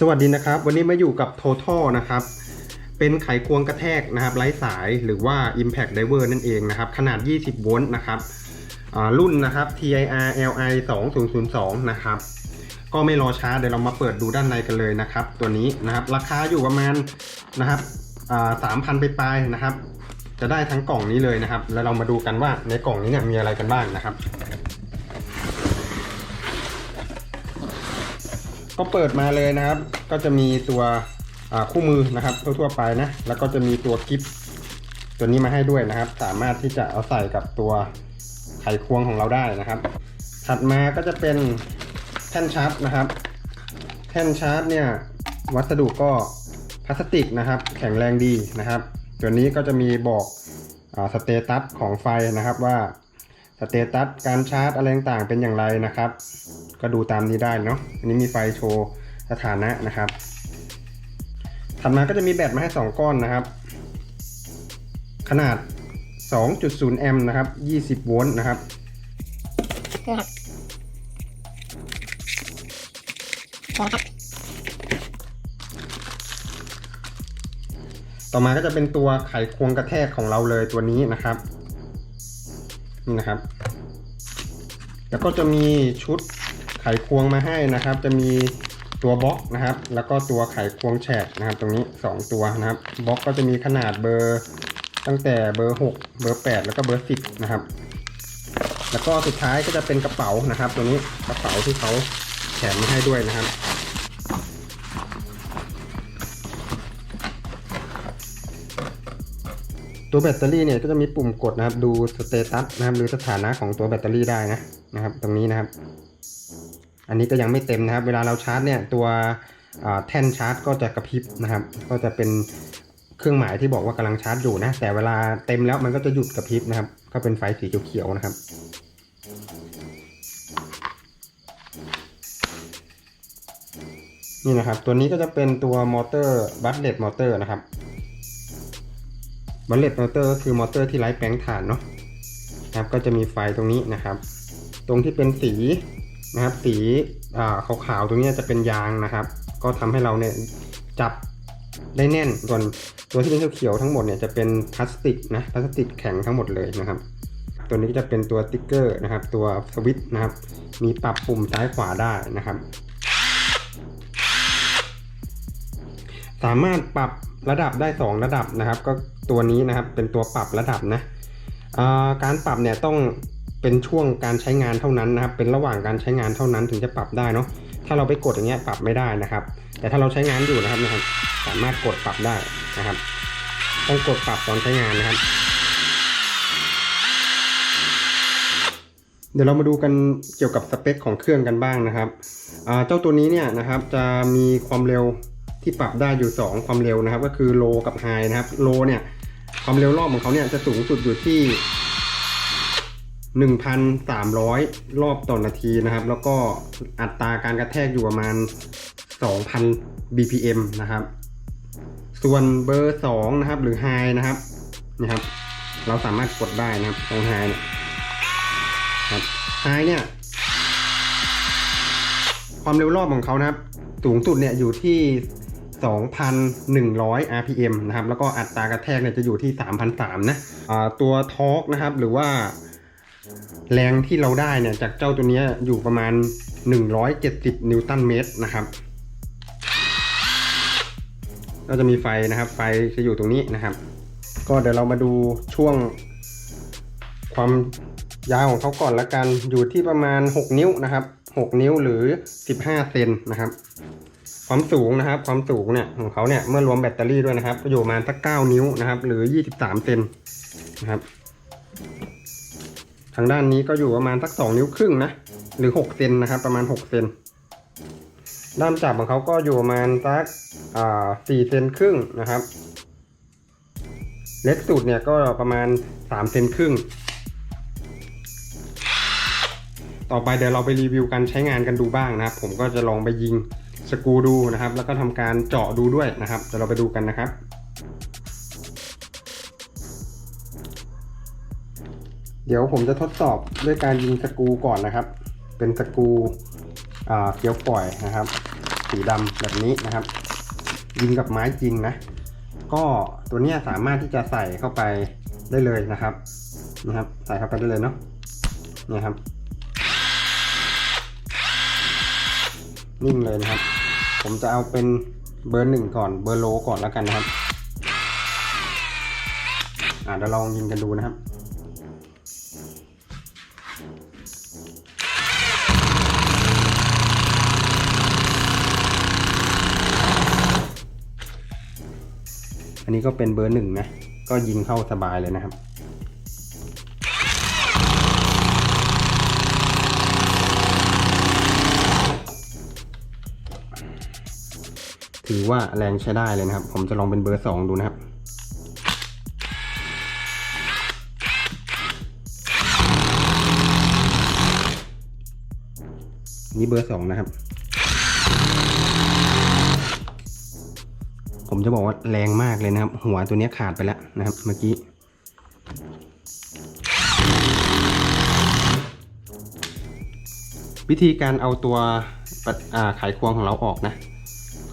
สวัสดีนะครับ วันนี้มาอยู่กับ Total นะครับ เป็นไขควงกระแทกนะครับไร้สายหรือว่า Impact Diver นั่นเองนะครับ ขนาด 20 โวลต์นะครับรุ่นนะครับ TIR LI 2002นะครับ ก็ไม่รอช้าเดี๋ยวเรามาเปิดดูด้านในกันเลยนะครับ ตัวนี้นะครับราคาอยู่ประมาณนะครับสามพันไปปลายนะครับ จะได้ทั้งกล่องนี้เลยนะครับ แล้วเรามาดูกันว่าในกล่องนี้เนี่ยมีอะไรกันบ้างนะครับ ก็เปิดมาเลยนะครับ ก็จะมีตัวคู่มือนะครับทั่วๆไปนะ แล้วก็จะมีตัวกิฟต์ตัวนี้มาให้ด้วยนะครับ สามารถที่จะเอาใส่กับตัวไขควงของเราได้นะครับ ถัดมาก็จะเป็นแท่นชาร์จนะครับ แท่นชาร์จเนี่ยวัสดุก็พลาสติกนะครับ แข็งแรงดีนะครับ ตัวนี้ก็จะมีบอกอสเตตัสของไฟนะครับว่า สเตตัสการชาร์จอะไรต่างๆเป็นอย่างไรนะครับ ก็ดูตามนี้ได้เนาะอันนี้มีไฟโชว์สถานะนะครับถัดมาก็จะมีแบตมาให้ 2 ก้อนนะครับ ขนาด 2.0 แอมป์นะครับ 20 โวลต์นะครับเครื่องครับเครื่องครับต่อมาก็จะเป็นตัวไขควงกระแทกของเราเลยตัวนี้นะครับ นี่นะครับ แล้วก็จะมีชุดไขควงมาให้นะครับ จะมีตัวบล็อกนะครับ แล้วก็ตัวไขควงแฉกนะครับ ตรงนี้ 2 ตัวนะครับบล็อกก็จะมีขนาดเบอร์ ตั้งแต่เบอร์ 6 เบอร์ 8 แล้วก็เบอร์ 10 นะครับ แล้วก็สุดท้ายก็จะเป็นกระเป๋านะครับ ตัวนี้กระเป๋าที่เขาแถมมาให้ด้วยนะครับ ตัวแบตเตอรี่เนี่ยก็จะมีปุ่มกดนะครับ ดูสเตตัสนะครับหรือสถานะของตัวแบตเตอรี่ได้นะนะครับ ตรงนี้นะครับ อันนี้ก็ยังไม่เต็มนะครับ เวลาเราชาร์จเนี่ยตัวแท่นชาร์จก็จะกระพริบนะครับ ก็จะเป็นเครื่องหมายที่บอกว่ากำลังชาร์จอยู่นะ แต่เวลาเต็มแล้วมันก็จะหยุดกระพริบนะครับ ก็เป็นไฟสีเขียวๆนะครับนี่นะครับ ตัวนี้ก็จะเป็นตัวมอเตอร์บัตเลตมอเตอร์นะครับ บัลเลตมอเตอร์ก็คือมอเตอร์ที่ไร้แปลงถ่านเนาะนะครับก็จะมีไฟตรงนี้นะครับ ตรงที่เป็นสีนะครับสีขาวๆตรงนี้จะเป็นยางนะครับ ก็ทำให้เราเนี่ยจับได้แน่นส่วนตัวที่เป็นเขียวๆทั้งหมดเนี่ยจะเป็นพลาสติกนะพลาสติกแข็งทั้งหมดเลยนะครับ ตัวนี้ก็จะเป็นตัวติ๊กเกอร์นะครับ ตัวสวิตช์นะครับ มีปรับปุ่มซ้ายขวาได้นะครับ สามารถปรับระดับได้ 2 ระดับนะครับ ก็ ตัวนี้นะครับเป็นตัวปรับระดับนะการปรับเนี่ยต้องเป็นช่วงการใช้งานเท่านั้นนะครับ เป็นระหว่างการใช้งานเท่านั้นถึงจะปรับได้เนาะถ้าเราไปกดอย่างเงี้ยปรับไม่ได้นะครับ แต่ถ้าเราใช้งานอยู่นะครับนะครับ สามารถกดปรับได้นะครับ ต้องกดปรับตอนใช้งานนะครับ เดี๋ยวเรามาดูกันเกี่ยวกับสเปคของเครื่องกันบ้างนะครับเจ้าตัวนี้เนี่ยนะครับจะมีความเร็วที่ปรับได้อยู่ 2 ความเร็วนะครับ ก็คือโลกับไฮนะครับโลเนี่ย ความเร็วรอบของเขาเนี่ยจะสูงสุดอยู่ที่ 1,300 รอบต่อนาทีนะครับ แล้วก็อัตราการกระแทกอยู่ประมาณ 2,000 BPM นะครับ ส่วนเบอร์ 2 นะครับ หรือ High นะครับนะครับ เราสามารถกดได้นะครับตรง High เนี่ยครับ High เนี่ย ความเร็วรอบของเขานะครับ สูงสุดเนี่ยอยู่ที่ 2,100 RPM นะครับ แล้วก็อัตรากระแทกเนี่ยจะอยู่ที่ 3,300 นะตัวทอร์กนะครับ หรือว่าแรงที่เราได้เนี่ย จากเจ้าตัวนี้อยู่ประมาณ 170 นิวตันเมตรนะครับก็จะมีไฟนะครับ ไฟจะอยู่ตรงนี้นะครับ ก็เดี๋ยวเรามาดูช่วง ความยาวของเขาก่อนละกัน อยู่ที่ประมาณ 6 นิ้วนะครับ 6 นิ้วหรือ 15 เซนนะครับ ความสูงนะครับ ความสูงเนี่ยของเขาเนี่ยเมื่อรวมแบตเตอรี่ด้วยนะครับก็อยู่ประมาณสัก9นิ้วนะครับ หรือ23เซนนะครับ ทางด้านนี้ก็อยู่ประมาณสัก2นิ้วครึ่งนะหรือ6เซนนะครับ ประมาณ6เซนด้ามจับของเขาก็อยู่ประมาณสักอ่า4เซนครึ่งนะครับ เล็กสุดเนี่ยก็ประมาณ3เซนครึ่ง ต่อไปเดี๋ยวเราไปรีวิวการใช้งานกันดูบ้างนะครับ ผมก็จะลองไปยิง สกูดูนะครับ แล้วก็ทำการเจาะดูด้วยนะครับเดี๋ยวเราไปดูกันนะครับเดี๋ยวผมจะทดสอบด้วยการยิงสกูก่อนนะครับ เป็นสกรูอ่าเกียวปล่อยนะครับ สีดำแบบนี้นะครับ ยิงกับไม้จริงนะ ก็ตัวนี้สามารถที่จะใส่เข้าไปได้เลยนะครับนะครับ ใส่เข้าไปได้เลยเนาะนี่ครับ นิ่งเลยนะครับ ผมจะเอาเป็นเบอร์หนึ่งก่อนเบอร์โลก่อนแล้วกันนะครับ อ่าเดี๋ยวลองยิงกันดูนะครับอันนี้ก็เป็นเบอร์หนึ่งนะ ก็ยิงเข้าสบายเลยนะครับ ถือว่าแรงใช้ได้เลยนะครับ ผมจะลองเป็นเบอร์สองดูนะครับ นี่เบอร์สองนะครับ ผมจะบอกว่าแรงมากเลยนะครับ หัวตัวนี้ขาดไปแล้วนะครับเมื่อกี้วิธีการเอาตัวไขควงของเราออกนะ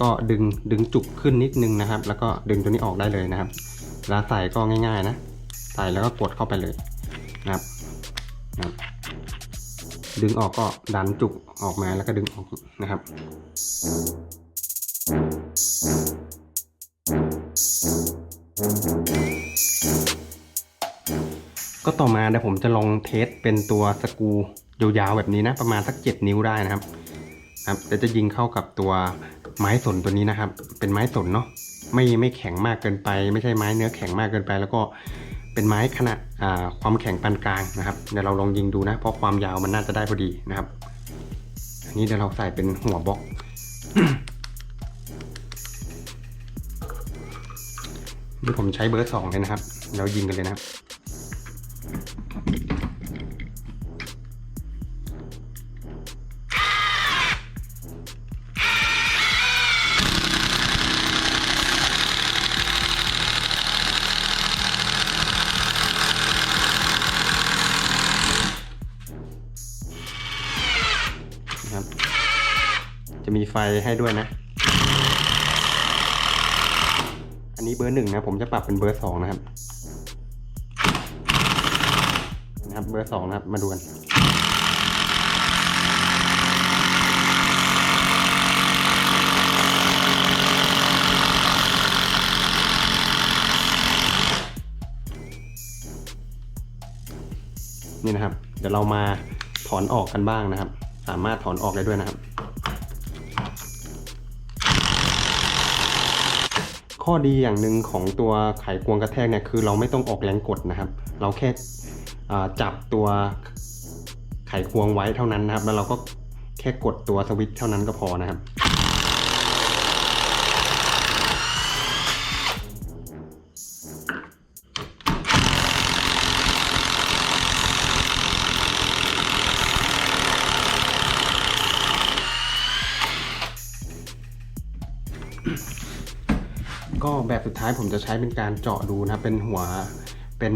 ก็ดึงดึงจุกขึ้นนิดนึงนะครับ แล้วก็ดึงตัวนี้ออกได้เลยนะครับเวลาใส่ก็ง่ายๆนะ ใส่แล้วก็กดเข้าไปเลยนะครับนะครับ ดึงออกก็ดันจุกออกมาแล้วก็ดึงออกนะครับก็ต่อมาเดี๋ยวผมจะลองเทสเป็นตัวสกูยาวๆแบบนี้นะ ประมาณสัก 7 นิ้วได้นะครับครับเดี๋ยวจะยิงเข้ากับตัว ไม้สนตัวนี้นะครับ เป็นไม้สนเนาะไม่ไม่แข็งมากเกินไป ไม่ใช่ไม้เนื้อแข็งมากเกินไป แล้วก็เป็นไม้ขนาดความแข็งปานกลางนะครับเดี๋ยวเราลองยิงดูนะ เพราะความยาวมันน่าจะได้พอดีนะครับอันนี้เดี๋ยวเราใส่เป็นหัวบล็อกนี่ผมใช้เบอร์สองเลยนะครับ เรายิงกันเลยนะครับนะครับ จะมีไฟให้ด้วยนะ อันนี้เบอร์หนึ่งนะ ผมจะปรับเป็นเบอร์สองนะครับ นะครับเบอร์สองนะครับ มาดูกันนี่นะครับ เดี๋ยวเรามาถอนออกกันบ้างนะครับ สามารถถอนออกได้ด้วยนะครับ ข้อดีอย่างหนึ่งของตัวไขควงกระแทกเนี่ยคือเราไม่ต้องออกแรงกดนะครับ เราแค่จับตัวไขควงไว้เท่านั้นนะครับ แล้วเราก็แค่กดตัวสวิตช์เท่านั้นก็พอนะครับ ก็แบบสุดท้ายผมจะใช้เป็นการเจาะดูนะครับ เป็นหัวเป็น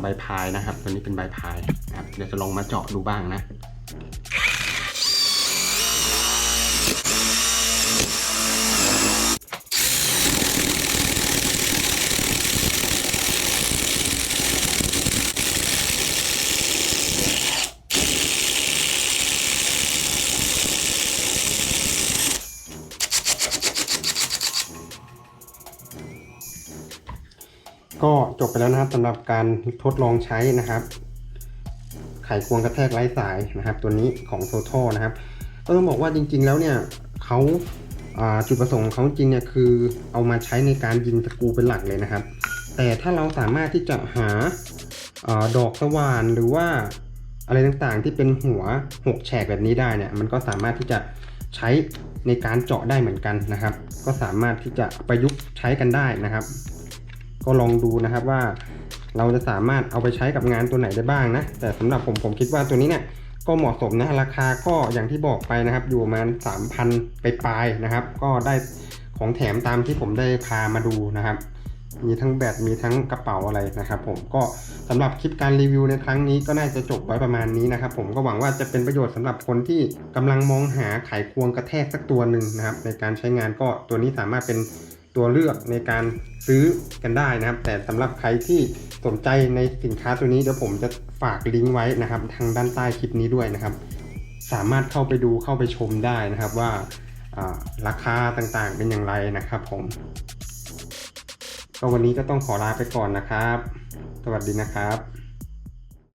ใบพายนะครับ ตัวนี้เป็นใบพายนะครับ เดี๋ยวจะลองมาเจาะดูบ้างนะ ก็จบไปแล้วนะครับสำหรับการทดลองใช้นะครับ ไขควงกระแทกไร้สายนะครับ ตัวนี้ของโ o ท a นะครับ ก็ต้องบอกว่าจริง ๆ แล้วเนี่ยเขาาจุดประสงค์ของเขาจริงเนี่ยคือเอามาใช้ในการยิงตะกูเป็นหลักเลยนะครับ แต่ถ้าเราสามารถที่จะหาอาดอกสว่านหรือว่าอะไรต่างๆที่เป็นหัวหกแฉกแบบนี้ได้เนี่ยมันก็สามารถที่จะใช้ในการเจาะได้เหมือนกันนะครับ ก็สามารถที่จะประยุกต์ใช้กันได้นะครับ ก็ลองดูนะครับว่าเราจะสามารถเอาไปใช้กับงานตัวไหนได้บ้างนะ แต่สำหรับผมผมคิดว่าตัวนี้เนี่ยก็เหมาะสมนะ ราคาก็อย่างที่บอกไปนะครับ อยู่ประมาณ 3,000 ไปปลายนะครับ ก็ได้ของแถมตามที่ผมได้พามาดูนะครับ มีทั้งแบตมีทั้งกระเป๋าอะไรนะครับ ผมก็สำหรับคลิปการรีวิวในครั้งนี้ก็น่าจะจบไว้ประมาณนี้นะครับ ผมก็หวังว่าจะเป็นประโยชน์สำหรับคนที่กำลังมองหาไขควงกระแทกสักตัวหนึ่งนะครับ ในการใช้งานก็ตัวนี้สามารถเป็น ตัวเลือกในการซื้อกันได้นะครับ แต่สำหรับใครที่สนใจในสินค้าตัวนี้เดี๋ยวผมจะฝากลิงก์ไว้นะครับ ทางด้านใต้คลิปนี้ด้วยนะครับ สามารถเข้าไปดูเข้าไปชมได้นะครับว่าอ่าราคาต่างๆเป็นอย่างไรนะครับผม ก็วันนี้ก็ต้องขอลาไปก่อนนะครับ สวัสดีนะครับ